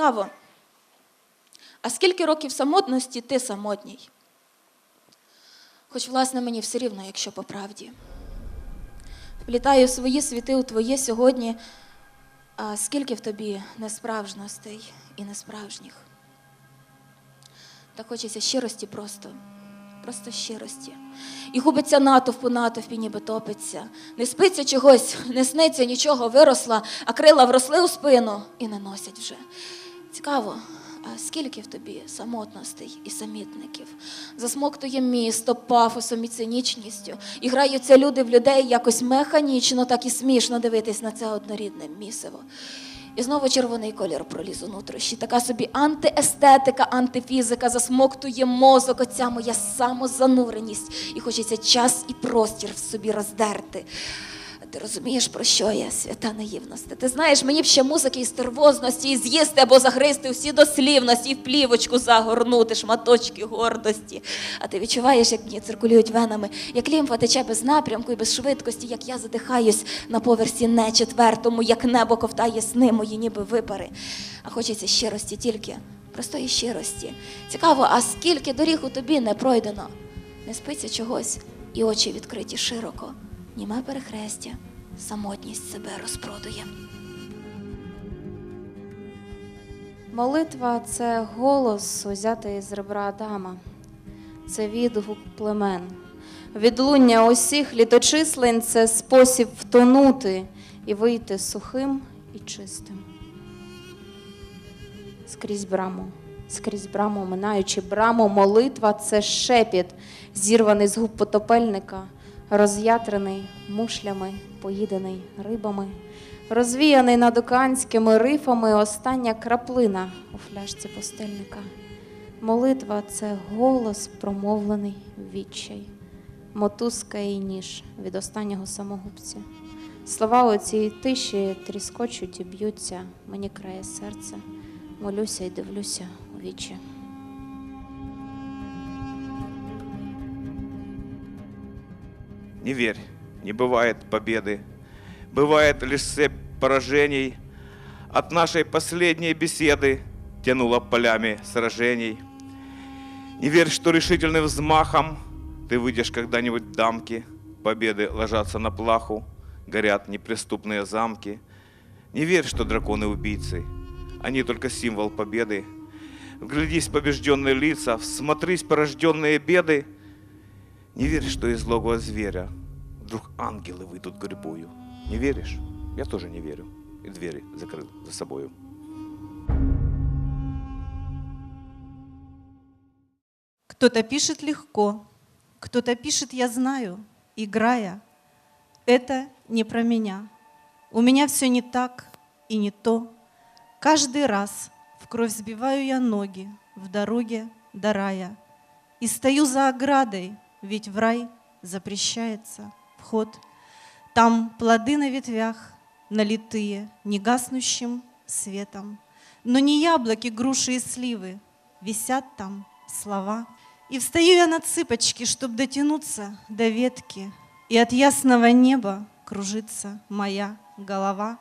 Цікаво. А скільки років самотності ти самотній? Хоч, власне, мені все рівно, якщо по правді. Вплітаю свої світи у твоє сьогодні, а скільки в тобі несправжностей і несправжніх. Так хочеться щирості просто, просто щирості. І губиться натовп у натовпі, ніби топиться. Не спиться чогось, не сниться нічого, виросла, а крила вросли у спину і не носять вже. Цікаво, скільки в тобі самотностей і самітників? Засмоктує місто пафосом і цинічністю, і граються люди в людей якось механічно, так і смішно дивитись на це однорідне місиво. І знову червоний колір проліз у нутрощі. Така собі антиестетика, антифізика засмоктує мозок, оця моя самозануреність. І хочеться час і простір в собі роздерти. Ти розумієш, про що я, свята наївності? Ти знаєш, мені б ще музики і стервозності, і з'їсти або загризти всі дослівності, і в плівочку загорнути шматочки гордості. А ти відчуваєш, як мені циркулюють венами, як лімфа тече без напрямку і без швидкості, як я задихаюсь на поверсі не четвертому, як небо ковтає сни мої, ніби випари. А хочеться щирості тільки, простої щирості. Цікаво, а скільки доріг у тобі не пройдено? Не спиться чогось, і очі відкриті широко. Німе перехрестя, самотність себе розпродує. Молитва це голос, узятий з ребра Адама, це відгук племен. Відлуння усіх літочислень це спосіб втонути і вийти сухим і чистим. Скрізь браму, скрізь браму, минаючи браму, молитва це шепіт, зірваний з губ потопельника, роз'ятрений мушлями, поїдений рибами, розвіяний над океанськими рифами остання краплина у фляжці постельника. Молитва це голос, промовлений відчай, мотузка і ніж від останнього самогубця. Слова у цій тиші тріскочуть і б'ються, мені крає серце, молюся і дивлюся у вічі. Не верь, не бывает победы. Бывает лишь цепь поражений. От нашей последней беседы тянуло полями сражений. Не верь, что решительным взмахом ты выйдешь когда-нибудь в дамки. Победы ложатся на плаху, горят неприступные замки. Не верь, что драконы убийцы, они только символ победы. Вглядись побежденные лица, всмотрись порожденные беды. Не верь, что из логова зверя вдруг ангелы выйдут гурьбою. Не веришь? Я тоже не верю. И двери закрыл за собою. Кто-то пишет легко, кто-то пишет «я знаю», играя. Это не про меня. У меня все не так и не то. Каждый раз в кровь сбиваю я ноги в дороге до рая. И стою за оградой, ведь в рай запрещается вход. Там плоды на ветвях, налитые негаснущим светом. Но не яблоки, груши и сливы, висят там слова. И встаю я на цыпочки, чтобы дотянуться до ветки, и от ясного неба кружится моя голова.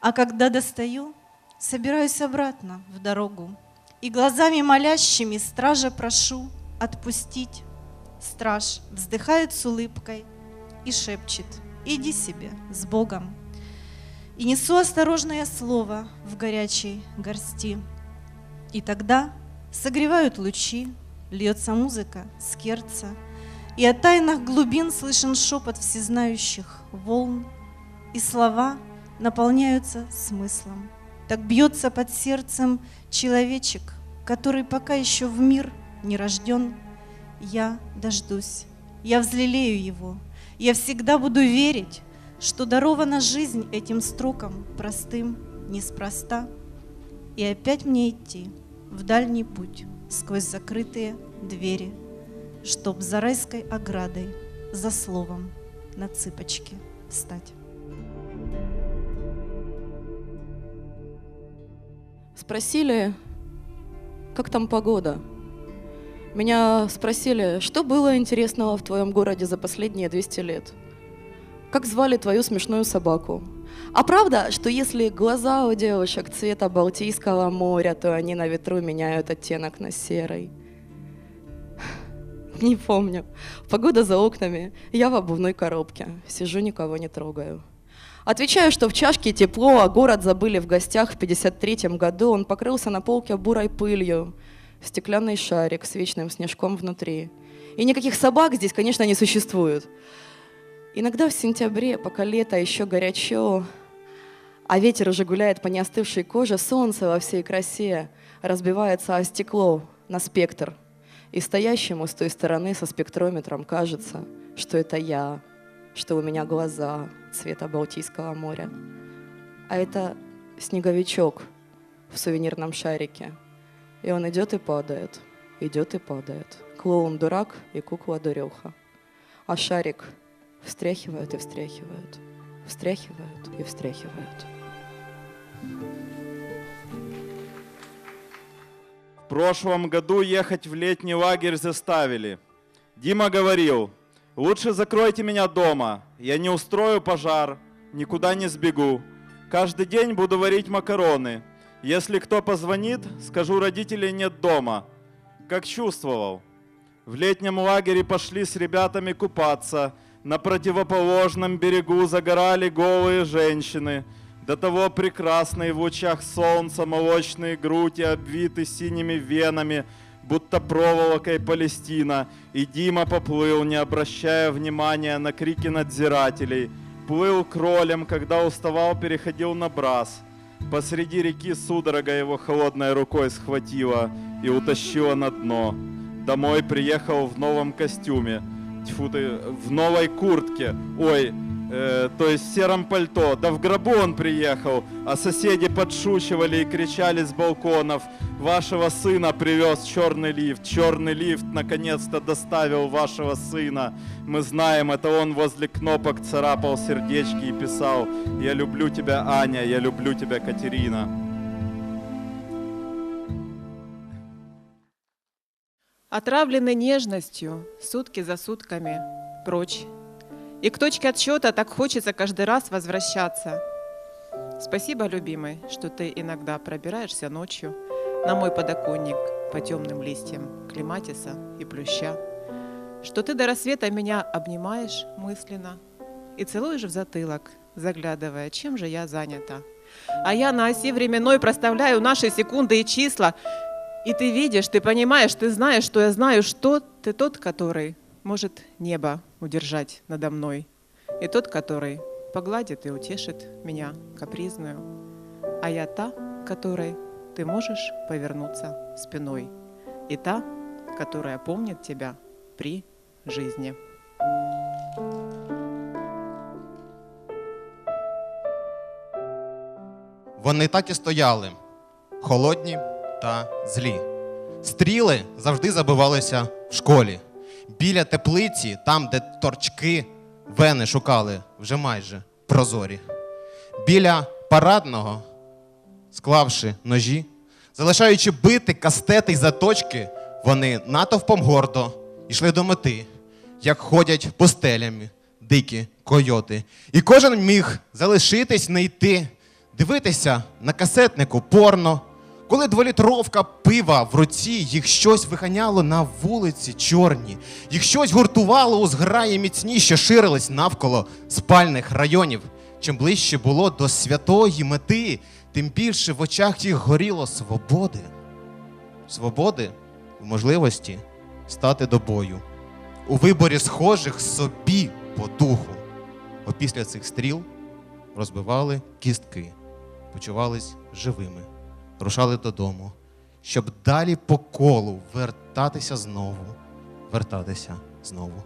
А когда достаю, собираюсь обратно в дорогу, и глазами молящими стража прошу отпустить. Страж вздыхает с улыбкой и шепчет, иди себе с Богом. И несу осторожное слово в горячей горсти. И тогда согревают лучи, льется музыка скерца, и от тайных глубин слышен шепот всезнающих волн, и слова наполняются смыслом. Так бьется под сердцем человечек, который пока еще в мир не рожден. Я дождусь, я взлелею его, я всегда буду верить, что дарована жизнь этим строкам простым, неспроста. И опять мне идти в дальний путь сквозь закрытые двери, чтоб за райской оградой, за словом на цыпочки встать. Спросили, как там погода? Меня спросили, что было интересного в твоем городе за последние 200 лет? Как звали твою смешную собаку? А правда, что если глаза у девушек цвета Балтийского моря, то они на ветру меняют оттенок на серый? Не помню. Погода за окнами. Я в обувной коробке. Сижу, никого не трогаю. Отвечаю, что в чашке тепло, а город забыли в гостях в 53-м году. Он покрылся на полке бурой пылью. Стеклянный шарик с вечным снежком внутри. И никаких собак здесь, конечно, не существует. Иногда в сентябре, пока лето еще горячо, а ветер уже гуляет по неостывшей коже, солнце во всей красе разбивается о стекло на спектр. И стоящему с той стороны со спектрометром кажется, что это я, что у меня глаза цвета Балтийского моря. А это снеговичок в сувенирном шарике. И он идет и падает, идет и падает. Клоун дурак и кукла дуреха. А шарик встряхивают и встряхивают, встряхивают и встряхивают. В прошлом году ехать в летний лагерь заставили. Дима говорил, лучше закройте меня дома, я не устрою пожар, никуда не сбегу. Каждый день буду варить макароны. Если кто позвонит, скажу, родителей нет дома. Как чувствовал. В летнем лагере пошли с ребятами купаться. На противоположном берегу загорали голые женщины. До того прекрасные в лучах солнца молочные груди обвиты синими венами, будто проволокой Палестина. И Дима поплыл, не обращая внимания на крики надзирателей. Плыл кролем, когда уставал, переходил на брас. Посреди реки судорога его холодной рукой схватила и утащила на дно. Домой приехал в новом костюме. Тьфу ты, в новой куртке. Ой, э, то есть в сером пальто. Да в гробу он приехал, а соседи подшучивали и кричали с балконов. Вашего сына привез черный лифт. Черный лифт наконец-то доставил вашего сына. Мы знаем, это он возле кнопок царапал сердечки и писал «Я люблю тебя, Аня, я люблю тебя, Катерина». Отравлены нежностью, сутки за сутками, прочь. И к точке отсчета так хочется каждый раз возвращаться. Спасибо, любимый, что ты иногда пробираешься ночью на мой подоконник по темным листьям клематиса и плюща, что ты до рассвета меня обнимаешь мысленно и целуешь в затылок, заглядывая, чем же я занята. А я на оси временной проставляю наши секунды и числа, и ты видишь, ты понимаешь, ты знаешь, что я знаю, что ты тот, который может небо удержать надо мной, и тот, который погладит и утешит меня капризную, а я та, которой ты можешь повернуться спиной, и та, которая помнит тебя при жизни. Вони так і стояли, холодні та злі. Стріли завжди забивалися в школі. Біля теплиці, там, де торчки вени шукали, вже майже прозорі. Біля парадного, склавши ножі, залишаючи бити кастети й заточки, вони натовпом гордо йшли до мети, як ходять пустелями дикі койоти. І кожен міг залишитись, не йти, дивитися на касетнику порно. Коли дволітровка пива в руці, їх щось виганяло на вулиці чорні, їх щось гуртувало у зграї міцні, що ширились навколо спальних районів. Чим ближче було до святої мети, тим більше в очах їх горіло свободи. Свободи в можливості стати до бою, у виборі схожих собі по духу. Опісля цих стріл розбивали кістки, почувались живими, рушали додому, щоб далі по колу вертатися знову, вертатися знову.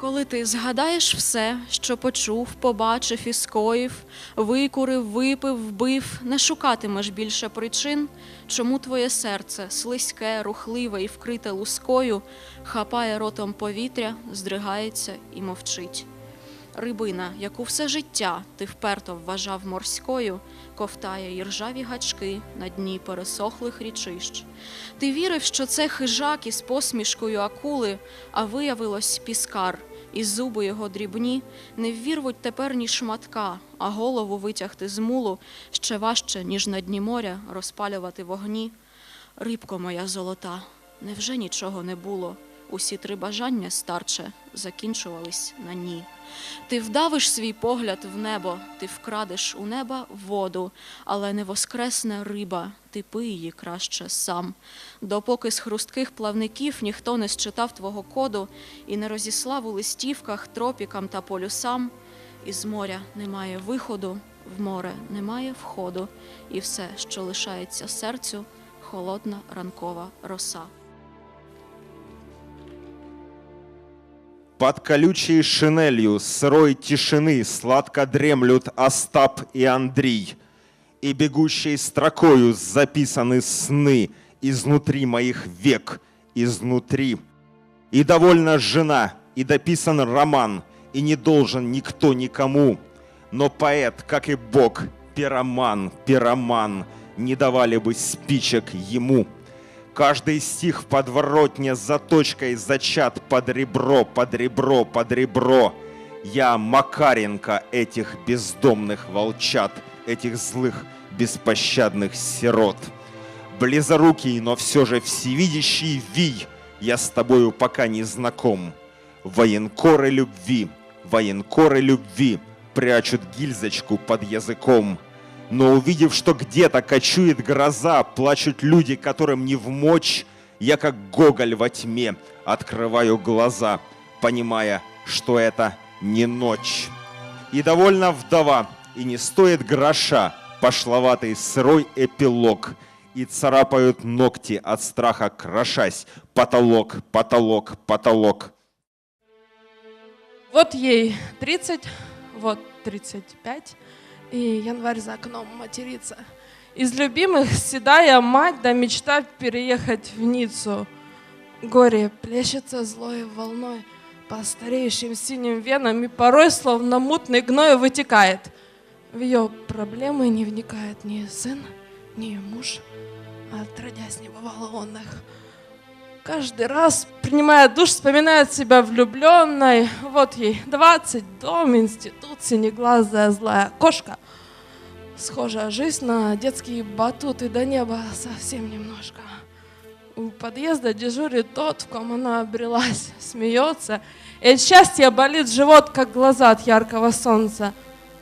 Коли ти згадаєш все, що почув, побачив і скоїв, викурив, випив, вбив, не шукатимеш більше причин, чому твоє серце слизьке, рухливе і вкрите лускою, хапає ротом повітря, здригається і мовчить. Рибина, яку все життя ти вперто вважав морською, ковтає і ржаві гачки на дні пересохлих річищ. Ти вірив, що це хижак із посмішкою акули, а виявилось піскар, і зуби його дрібні не ввірвуть тепер ні шматка, а голову витягти з мулу ще важче, ніж на дні моря розпалювати вогні. Рибко моя золота, невже нічого не було? Усі три бажання, старче, закінчувались на ні. Ти вдавиш свій погляд в небо, ти вкрадеш у неба воду, але не воскресне риба, ти пий її краще сам. Допоки з хрустких плавників ніхто не считав твого коду і не розіслав у листівках тропікам та полюсам, із моря немає виходу, в море немає входу, і все, що лишається серцю, холодна ранкова роса. Под колючей шинелью сырой тишины сладко дремлют Остап и Андрей. И бегущей строкою записаны сны изнутри моих век, изнутри. И довольна жена, и дописан роман, и не должен никто никому. Но поэт, как и Бог, пироман, пироман, не давали бы спичек ему. Каждый стих в подворотне с заточкой зачат под ребро, под ребро, под ребро. Я Макаренко этих бездомных волчат, этих злых беспощадных сирот. Близорукий, но все же всевидящий Вий, я с тобою пока не знаком. Военкоры любви, военкоры любви прячут гильзочку под языком. Но увидев, что где-то кочует гроза, плачут люди, которым не вмочь, я как Гоголь во тьме открываю глаза, понимая, что это не ночь. И довольна вдова, и не стоит гроша пошловатый сырой эпилог, и царапают ногти от страха, крошась. Потолок, потолок, потолок. Вот ей 30, вот 35, и январь за окном матерится. Из любимых седая мать, да мечта переехать в Ниццу. Горе плещется злой волной по стареющим синим венам, и порой, словно мутный гной, вытекает. В ее проблемы не вникает ни сын, ни муж, отродясь не бывало он их. Каждый раз, принимая душ, вспоминает себя влюбленной. Вот ей 20, дом, институт, синеглазая злая кошка. Схожая жизнь на детский батут и до неба совсем немножко. У подъезда дежурит тот, в ком она обрелась, смеется. И от счастья болит живот, как глаза от яркого солнца.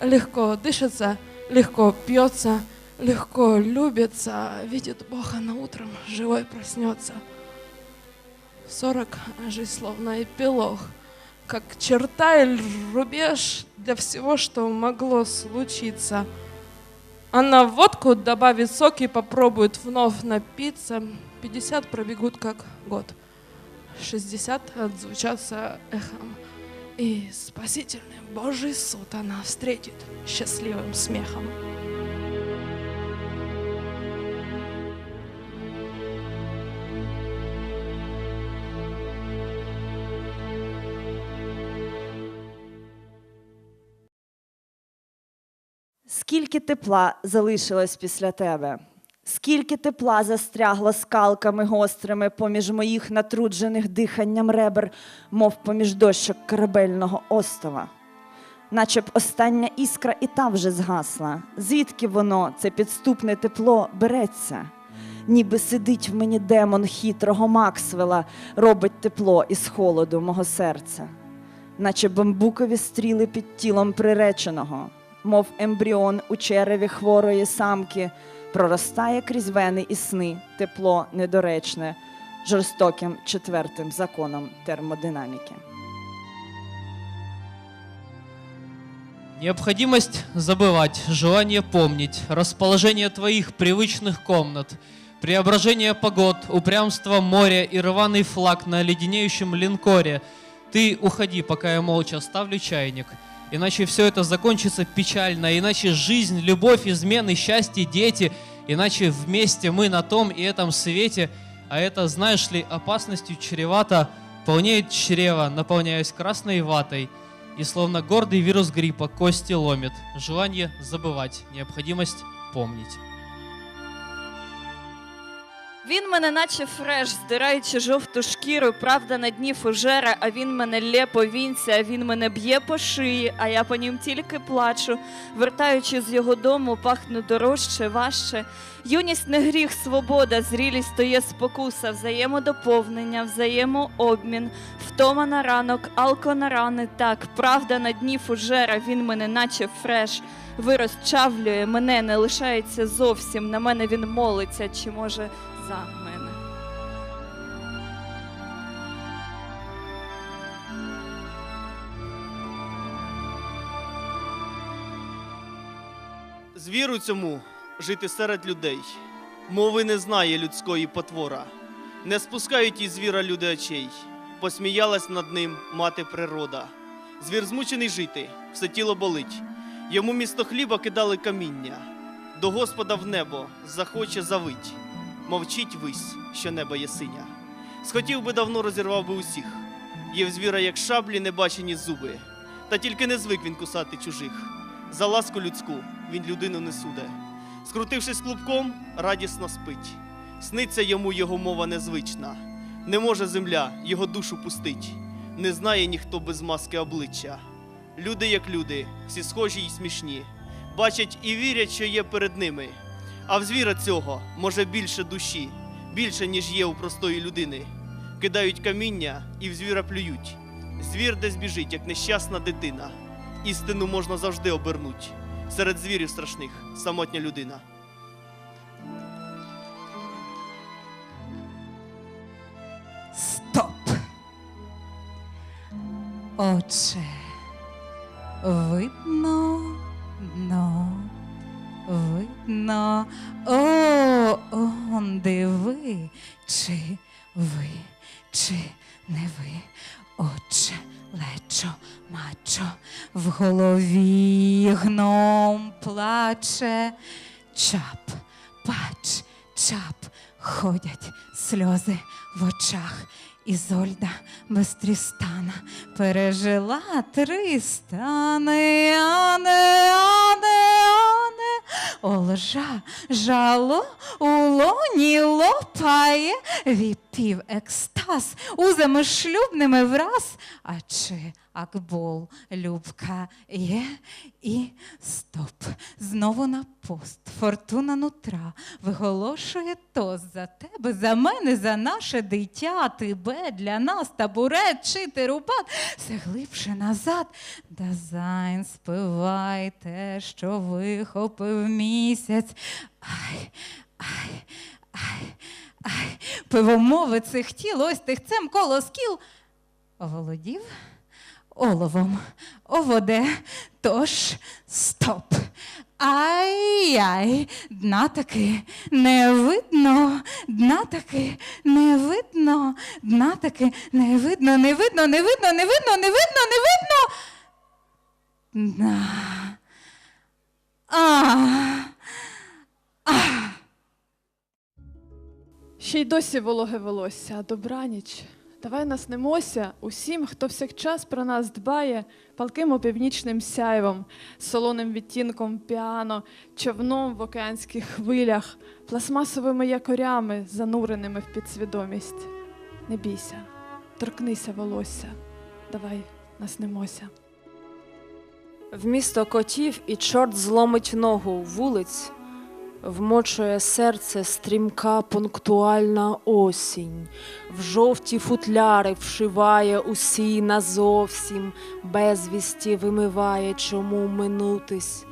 Легко дышится, легко пьется, легко любится. Видит Бог, она утром живой проснется. Сорок, а жизнь словно эпилог, как черта или рубеж для всего, что могло случиться. Она в водку добавит сок и попробует вновь напиться. 50 пробегут как год. 60 отзвучатся эхом. И спасительный Божий суд она встретит счастливым смехом. Скільки тепла залишилось після тебе? Скільки тепла застрягло скалками гострими поміж моїх натруджених диханням ребер, мов поміж дощок корабельного остова? Наче б остання іскра і та вже згасла. Звідки воно, це підступне тепло, береться? Ніби сидить в мені демон хитрого Максвела, робить тепло із холоду мого серця, наче бамбукові стріли під тілом приреченого, мов ембріон у череві хворої самки, проростає крізь вени і сни тепло недоречне, жорстоким четвертим законом термодинаміки. Необходимость забывать, желание помнить, расположение твоих привычных комнат, преображение погод, упрямство моря и рваный флаг на леденеющем линкоре. Ты уходи, пока я молча ставлю чайник. Иначе все это закончится печально, иначе жизнь, любовь, измены, счастье, дети, иначе вместе мы на том и этом свете, а это, знаешь ли, опасностью чревато, полнеет чрево, наполняясь красной ватой. И словно гордый вирус гриппа кости ломит. Желание забывать, необходимость помнить. Він мене наче фреш, здираючи жовту шкіру, правда на дні фужера, а він мене лє по вінці, а він мене б'є по шиї, а я по нім тільки плачу. Вертаючи з його дому, пахну дорожче, важче. Юність не гріх, свобода, зрілість то є спокуса, взаємодоповнення, взаємообмін, втома на ранок, алко на рани. Так, правда на дні фужера, він мене наче фреш. Вирос чавлює, мене не лишається зовсім. На мене він молиться, чи може за мене. Звіру цьому жити серед людей. Мови не знає людської потвора. Не спускають із звіра люди очей. Посміялась над ним мати природа. Звір змучений жити, все тіло болить. Йому місто хліба кидали каміння. До Господа в небо захоче завить. Мовчить вись, що небо є синя. Схотів би давно розірвав би усіх. Є в звіра, як шаблі, небачені зуби. Та тільки не звик він кусати чужих. За ласку людську він людину не суде. Скрутившись клубком, радісно спить. Сниться йому його мова незвична. Не може земля його душу пустить. Не знає ніхто без маски обличчя. Люди, як люди, всі схожі й смішні. Бачать і вірять, що є перед ними. А в звіра цього може більше душі, більше, ніж є у простої людини. Кидають каміння і в звіра плюють. Звір десь біжить, як нещасна дитина. Істину можна завжди обернуть. Серед звірів страшних самотня людина. Стоп. Отже, видно, но, видно. О, он диви, чи ви, чи не ви. Отже, лечо, мачо, в голові гном плаче. Чап, пач, чап, ходять сльози в очах. Ізольда без Трістана пережила три стани, ане, ане, ане. Олжа, жало у лоні лопає, віпів екстаз, узами шлюбними враз. А чи акбол любка є і стоп. Знову на пост. Фортуна нутра виголошує тост за тебе, за мене, за наше дитя, тебе для нас табурет чи терупат. Все глибше назад. Дазайн спивай те, що вихопив місяць. Ай, ай, ай. Пивомови цих тіл, ось тихцем колоскіл. Володів оловом оводе, тож стоп. Ай-яй, дна таки не видно, дна таки не видно, дна таки не видно, не видно, не видно, не видно, не видно, не видно. Дна. А. Ще й досі вологе волосся, добраніч. Давай наснемося усім, хто всякчас про нас дбає, палким опівнічним сяйвом, солоним відтінком піано, човном в океанських хвилях, пластмасовими якорями, зануреними в підсвідомість. Не бійся, торкнися волосся. Давай наснемося. В місто котів і чорт зломить ногу вулиць, вмочує серце стрімка пунктуальна осінь, в жовті футляри вшиває усі назовсім, безвісті вимиває, чому минутись.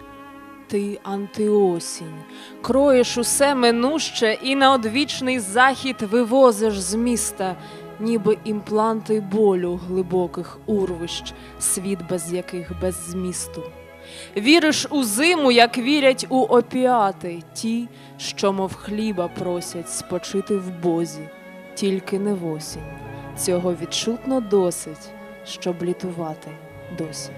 Ти антиосінь, кроєш усе минуще і на одвічний захід вивозиш з міста, ніби імпланти болю глибоких урвищ, світ без яких без змісту. Віриш у зиму, як вірять у опіати, ті, що мов хліба просять спочити в Бозі, тільки не в осінь. Цього відчутно досить, щоб літувати досі.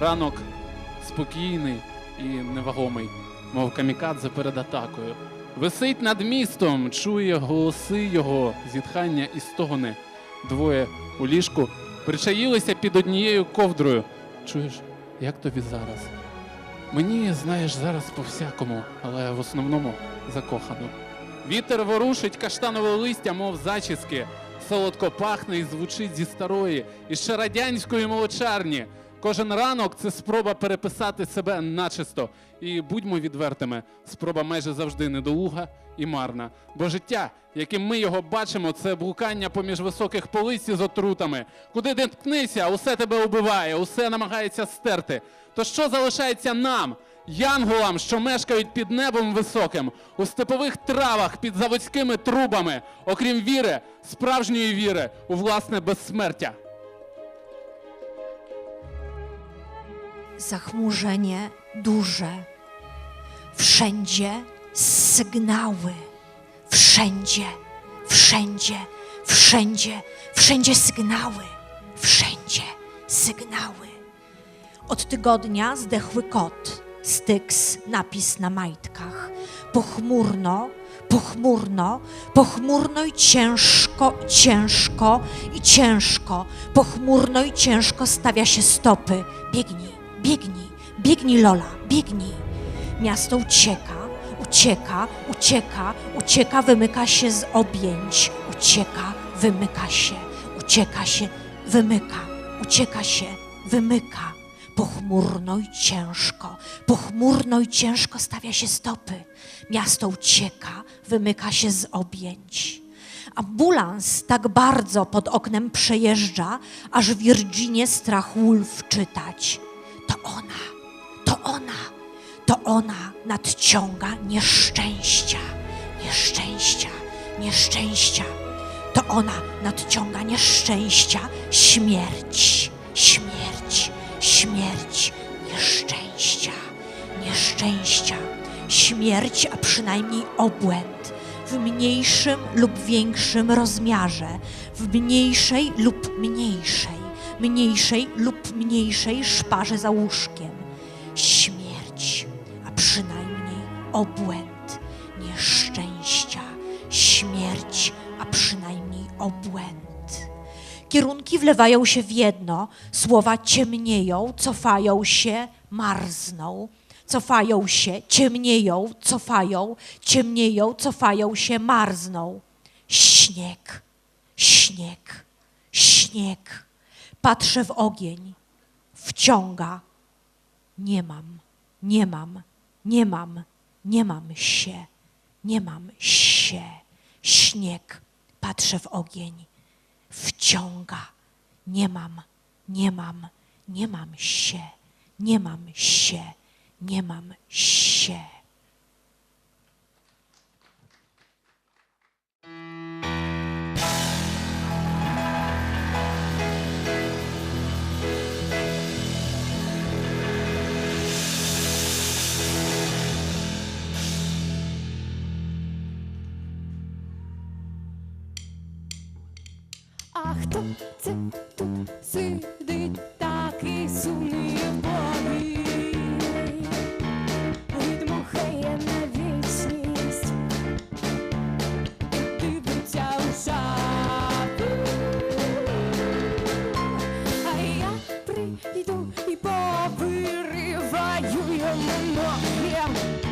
Ранок спокійний і невагомий, мов камікадзе перед атакою. Висить над містом, чує голоси його, зітхання і стогони. Двоє у ліжку причаїлися під однією ковдрою. Чуєш, як тобі зараз? Мені, знаєш, зараз по-всякому, але в основному закохано. Вітер ворушить каштанове листя, мов зачіски. Солодко пахне і звучить зі старої, іще ще радянської молочарні. Кожен ранок це спроба переписати себе начисто. І будьмо відвертими, спроба майже завжди недолуга і марна. Бо життя, яким ми його бачимо, це блукання поміж високих полиць з отрутами. Куди не ткнися, усе тебе убиває, усе намагається стерти. То що залишається нам? Янголам, що мешкають під небом високим, у степових травах під заводськими трубами, окрім віри, справжньої віри у власне безсмертя. Zachmurzenie duże. Wszędzie sygnały. Wszędzie, wszędzie, wszędzie, wszędzie sygnały. Wszędzie sygnały. Od tygodnia zdechły kot, styks, napis na majtkach. Pochmurno, pochmurno, pochmurno i ciężko, ciężko i ciężko, pochmurno i ciężko stawia się stopy. Biegnij, biegnij, biegnij Lola, biegnij. Miasto ucieka, ucieka, ucieka, ucieka, wymyka się z objęć. Ucieka, wymyka się, ucieka się, wymyka, ucieka się, wymyka. Pochmurno i ciężko, pochmurno i ciężko stawia się stopy. Miasto ucieka, wymyka się z objęć. Ambulans tak bardzo pod oknem przejeżdża, aż Virginie strach Wolf czytać. To ona, to ona, to ona nadciąga nieszczęścia, nieszczęścia, nieszczęścia. To ona nadciąga nieszczęścia, śmierć, śmierć, śmierć, nieszczęścia, nieszczęścia, śmierć, a przynajmniej obłęd w mniejszym lub większym rozmiarze, w mniejszej lub mniejszej, mniejszej lub mniejszej szparze za łóżkiem. Śmierć, a przynajmniej obłęd, nieszczęścia, śmierć, a przynajmniej obłęd. Kierunki wlewają się w jedno, słowa ciemnieją, cofają się, marzną. Cofają się, ciemnieją, cofają, ciemnieją, cofają się, marzną. Śnieg, śnieg, śnieg. Patrzę w ogień, wciąga. Nie mam, nie mam, nie mam, nie mam się, nie mam się. Śnieg, patrzę w ogień wciąga. Nie mam, nie mam, nie mam się, nie mam się, nie mam się. Хто це тут сидить такий сумний боги? Відмухає на вічність, дивиться у шафу. А я прийду і повириваю йому ноги.